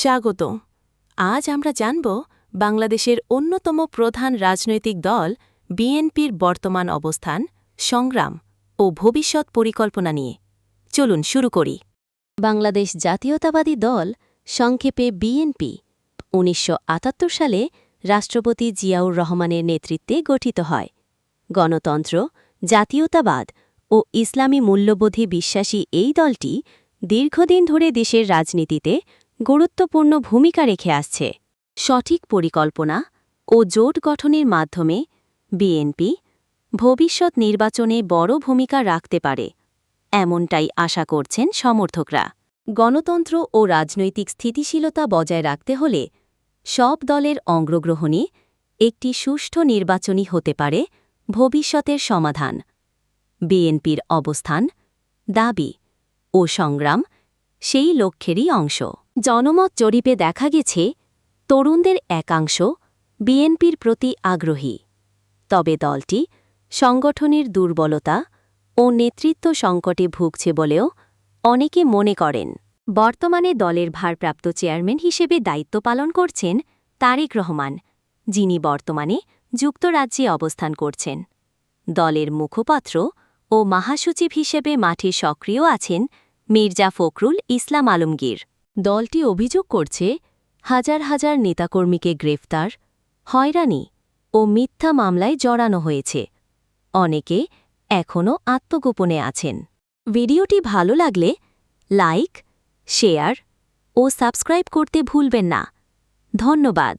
স্বাগত। আজ আমরা জানব বাংলাদেশের অন্যতম প্রধান রাজনৈতিক দল বিএনপির বর্তমান অবস্থান, সংগ্রাম ও ভবিষ্যৎ পরিকল্পনা নিয়ে। চলুন শুরু করি। বাংলাদেশ জাতীয়তাবাদী দল সংক্ষেপে বিএনপি, উনিশশো আটাত্তর সালে রাষ্ট্রপতি জিয়াউর রহমানের নেতৃত্বে গঠিত হয়। গণতন্ত্র, জাতীয়তাবাদ ও ইসলামী মূল্যবোধে বিশ্বাসী এই দলটি দীর্ঘদিন ধরে দেশের রাজনীতিতে গুরুত্বপূর্ণ ভূমিকা রেখে আসছে। সঠিক পরিকল্পনা ও জোট গঠনের মাধ্যমে বিএনপি ভবিষ্যৎ নির্বাচনে বড় ভূমিকা রাখতে পারে, এমনটাই আশা করছেন সমর্থকরা। গণতন্ত্র ও রাজনৈতিক স্থিতিশীলতা বজায় রাখতে হলে সব দলের অংশগ্রহণে একটি সুষ্ঠু নির্বাচনী হতে পারে ভবিষ্যতের সমাধান। বিএনপির অবস্থান, দাবি ও সংগ্রাম সেই লক্ষ্যেরই অংশ। জনমত জরিপে দেখা গেছে, তরুণদের একাংশ বিএনপির প্রতি আগ্রহী। তবে দলটি সংগঠনের দুর্বলতা ও নেতৃত্ব সংকটে ভুগছে বলেও অনেকে মনে করেন। বর্তমানে দলের ভারপ্রাপ্ত চেয়ারম্যান হিসেবে দায়িত্ব পালন করছেন তারেক রহমান, যিনি বর্তমানে যুক্তরাজ্যে অবস্থান করছেন। দলের মুখপাত্র ও মহাসচিব হিসেবে মাঠে সক্রিয় আছেন মির্জা ফখরুল ইসলাম আলমগীর। দলটি অভিযোগ করছে, হাজার হাজার নেতাকর্মীকে গ্রেফতার, হয়রানি ও মিথ্যা মামলায় জড়ানো হয়েছে। অনেকে এখনও আত্মগোপনে আছেন। ভিডিওটি ভালো লাগলে লাইক, শেয়ার ও সাবস্ক্রাইব করতে ভুলবেন না। ধন্যবাদ।